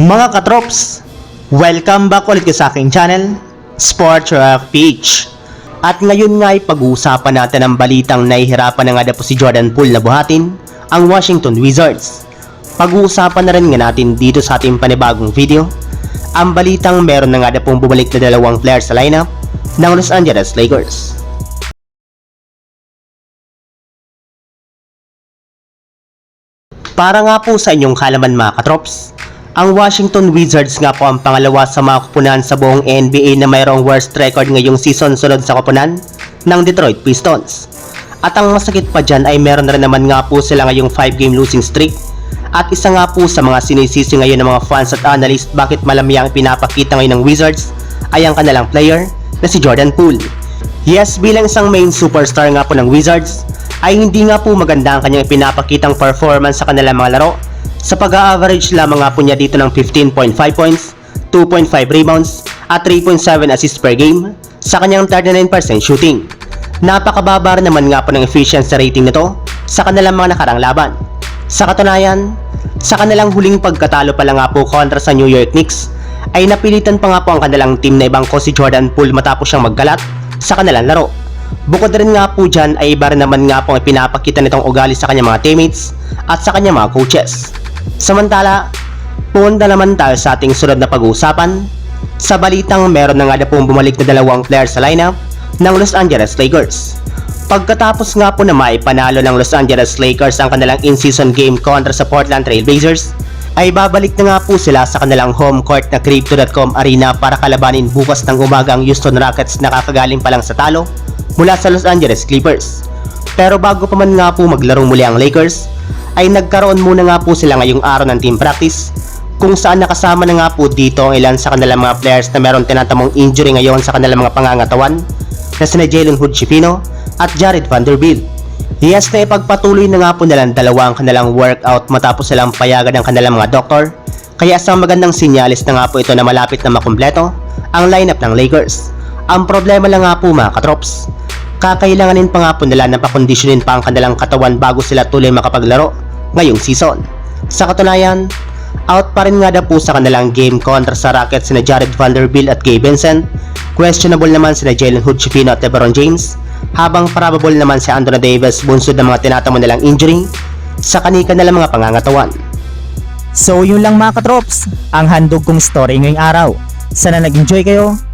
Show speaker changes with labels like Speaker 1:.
Speaker 1: Mga katrops, welcome back ulit sa aking channel, Sport Rock Peach. At ngayon nga ay pag-uusapan natin ang balitang nahihirapan na nga na po si Jordan Poole na buhatin ang Washington Wizards. Pag-uusapan na rin nga natin dito sa ating panibagong video ang balitang meron na nga na pong bumalik na dalawang player sa lineup ng Los Angeles Lakers. Para nga po sa inyong kalaman mga katrops, ang Washington Wizards nga po ang pangalawa sa mga kupunan sa buong NBA na mayroong worst record ngayong season sunod sa kupunan ng Detroit Pistons. At ang masakit pa dyan ay meron na rin naman nga po sila ngayong 5 game losing streak at isa nga po sa mga sinisisi ngayon ng mga fans at analyst bakit malamya ang pinapakita ngayon ng Wizards ay ang kanilang player na si Jordan Poole. Yes, bilang isang main superstar nga po ng Wizards, ay hindi nga po maganda ang kanyang pinapakitang performance sa kanilang mga laro sa pag-average lamang nga po niya dito ng 15.5 points, 2.5 rebounds, at 3.7 assists per game sa kanyang 39% shooting. Napakababa naman nga po ng efficiency rating nito sa kanilang mga nakarang laban. Sa katunayan, sa kanilang huling pagkatalo pa lang nga po kontra sa New York Knicks, ay napilitan pa nga po ang kanilang team na ibangko si Jordan Poole matapos siyang maggalat sa kanilang laro. Bukod rin nga po dyan ay iba rin naman nga po ang pinapakita nitong ugali sa kanyang mga teammates at sa kanyang mga coaches. Samantala, punta naman tayo sa ating sunod na pag-uusapan. Sa balitang meron na nga na pong bumalik na dalawang player sa lineup ng Los Angeles Lakers. Pagkatapos nga po na maipanalo ng Los Angeles Lakers ang kanilang in-season game kontra sa Portland Trail Blazers, ay babalik na nga po sila sa kanilang home court na Crypto.com Arena para kalabanin bukas ng umaga ang Houston Rockets na kakagaling pa lang sa talo mula sa Los Angeles Clippers. Pero bago pa man nga po maglaro muli ang Lakers, ay nagkaroon muna nga po sila ngayong araw ng team practice kung saan nakasama na nga po dito ang ilan sa kanilang mga players na meron tinatamong injury ngayon sa kanilang mga pangangatawan na sina Jalen Hood Schifino at Jared Vanderbilt. Yes na ipagpatuloy na nga po nilang dalawa ang kanilang workout matapos silang payagan ng kanilang mga doktor kaya isang magandang sinyalis na nga po ito na malapit na makumpleto ang lineup ng Lakers. Ang problema lang nga po mga katrops, kakailanganin pa nga po nila na pakondisyonin pa ang kanilang katawan bago sila tuloy makapaglaro ngayong season. Sa katunayan, out pa rin nga daw po sa kanilang game kontra sa Rockets sina Jared Vanderbilt at Gabe Vincent, questionable naman sina Jalen Hood Schifino at LeBron James, habang probable naman si Anthony Davis bunsod ng mga tinatamo nilang injury sa kanika nilang mga pangangatawan.
Speaker 2: So yun lang mga katrops, ang handog kong story ngayong araw. Sana nag-enjoy kayo,